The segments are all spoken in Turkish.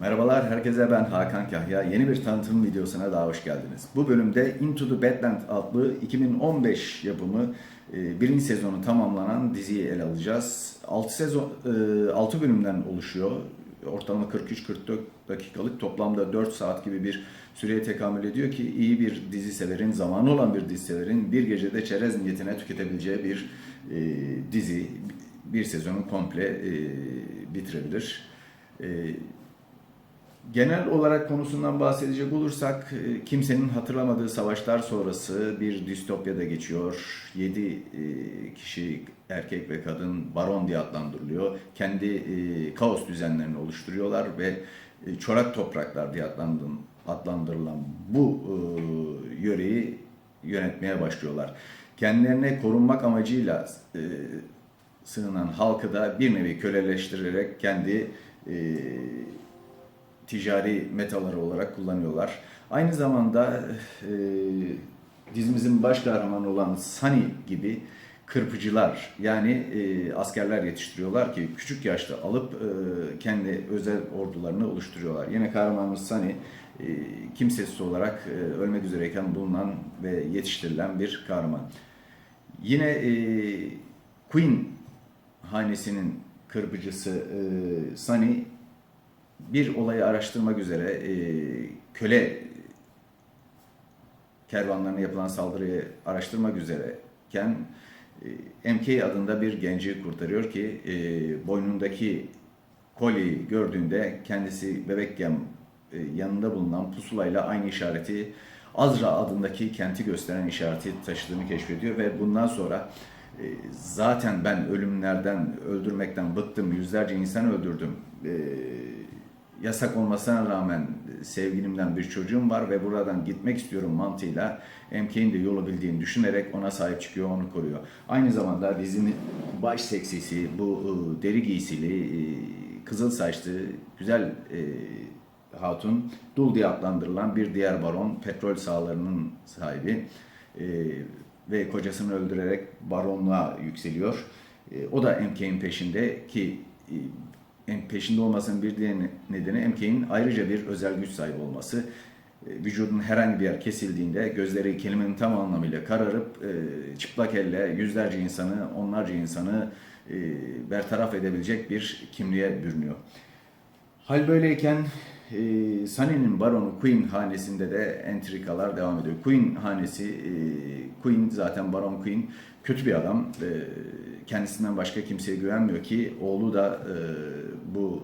Merhabalar herkese ben Hakan Kahya. Yeni bir tanıtım videosuna daha hoş geldiniz. Bu bölümde Into the Badland adlı 2015 yapımı e, birinci sezonu tamamlanan diziyi ele alacağız. 6 sezon 6 bölümden oluşuyor. Ortalama 43-44 dakikalık toplamda 4 saat gibi bir süreye tekamül ediyor ki iyi bir dizi severin, zamanı olan bir dizi severin bir gecede çerez niyetine tüketebileceği bir e, dizi. Bir sezonu komple e, bitirebilir. E, Genel olarak konusundan bahsedecek olursak e, kimsenin hatırlamadığı savaşlar sonrası bir distopyada geçiyor. 7 kişi erkek ve kadın baron diye adlandırılıyor. Kendi e, kaos düzenlerini oluşturuyorlar ve e, çorak topraklar diye adlandırılan, bu e, yöreyi yönetmeye başlıyorlar. Kendilerine korunmak amacıyla e, sığınan halkı da bir nevi köleleştirerek kendi e, ticari metaları olarak kullanıyorlar. Aynı zamanda e, dizimizin baş kahramanı olan Sunny gibi kırpıcılar yani e, askerler yetiştiriyorlar ki küçük yaşta alıp e, kendi özel ordularını oluşturuyorlar. Yine kahramanımız Sunny e, kimsesiz olarak e, ölmek üzereyken bulunan ve yetiştirilen bir kahraman. Yine e, Queen hanesinin kırpıcısı e, Sunny bir olayı araştırmak üzere e, köle kervanlarına yapılan saldırıyı araştırmak üzereyken e, MK adında bir genci kurtarıyor ki e, boynundaki kolyeyi gördüğünde kendisi bebekken e, yanında bulunan pusulayla aynı işareti Azra adındaki kenti gösteren işareti taşıdığını keşfediyor ve bundan sonra e, zaten ben ölümlerden, öldürmekten bıktım, yüzlerce insan öldürdüm. E, yasak olmasına rağmen sevgilimden bir çocuğum var ve buradan gitmek istiyorum mantığıyla MK'nin de yolu bildiğini düşünerek ona sahip çıkıyor, onu koruyor. Aynı zamanda dizinin baş seksisi, bu e, deri giysili, e, kızıl saçlı, güzel e, hatun, Dul diye adlandırılan bir diğer baron, petrol sahalarının sahibi ve kocasını öldürerek baronluğa yükseliyor. O da MK'nin peşinde ki peşinde olmasının bir diğer nedeni MK'nin ayrıca bir özel güç sahibi olması. Vücudun herhangi bir yer kesildiğinde gözleri kelimenin tam anlamıyla kararıp çıplak elle yüzlerce insanı, onlarca insanı bertaraf edebilecek bir kimliğe bürünüyor. Hal böyleyken e, Sunny'nin baronu Queen hanesinde de entrikalar devam ediyor. Queen hanesi, e, Queen zaten baron Queen kötü bir adam. E, kendisinden başka kimseye güvenmiyor ki oğlu da e, bu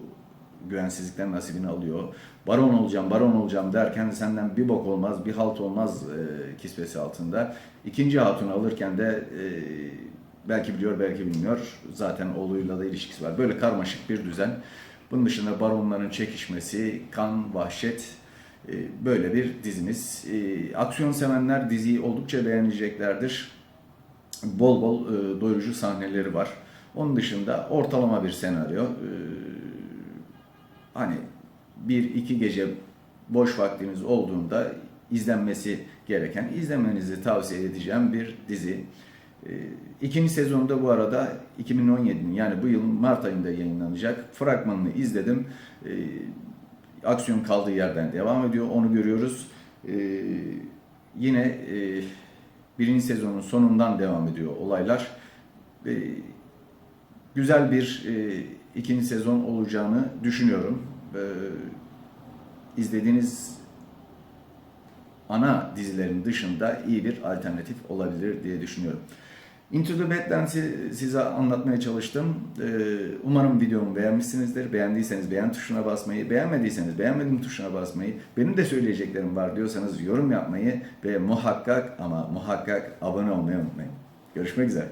güvensizlikten nasibini alıyor. Baron olacağım, baron olacağım derken senden bir bok olmaz, bir halt olmaz e, kisvesi altında. İkinci hatunu alırken de e, belki biliyor, belki bilmiyor. Zaten oğluyla da ilişkisi var. Böyle karmaşık bir düzen. Bunun dışında baronların çekişmesi, kan, vahşet e, böyle bir dizimiz. E, aksiyon sevenler diziyi oldukça beğeneceklerdir. Bol bol e, doyurucu sahneleri var. Onun dışında ortalama bir senaryo. Hani bir iki gece boş vaktiniz olduğunda izlenmesi gereken, izlemenizi tavsiye edeceğim bir dizi. İkinci sezonda bu arada 2017'nin yani bu yılın Mart ayında yayınlanacak. Fragmanını izledim. E, aksiyon kaldığı yerden devam ediyor. Onu görüyoruz. E, yine e, birinci sezonun sonundan devam ediyor olaylar. Güzel bir e, ikinci sezon olacağını düşünüyorum. E, izlediğiniz ana dizilerin dışında iyi bir alternatif olabilir diye düşünüyorum. Into the Badlands'i size anlatmaya çalıştım. Ee, umarım videomu beğenmişsinizdir. Beğendiyseniz beğen tuşuna basmayı, beğenmediyseniz beğenmedim tuşuna basmayı, benim de söyleyeceklerim var diyorsanız yorum yapmayı ve muhakkak ama muhakkak abone olmayı unutmayın. Görüşmek üzere.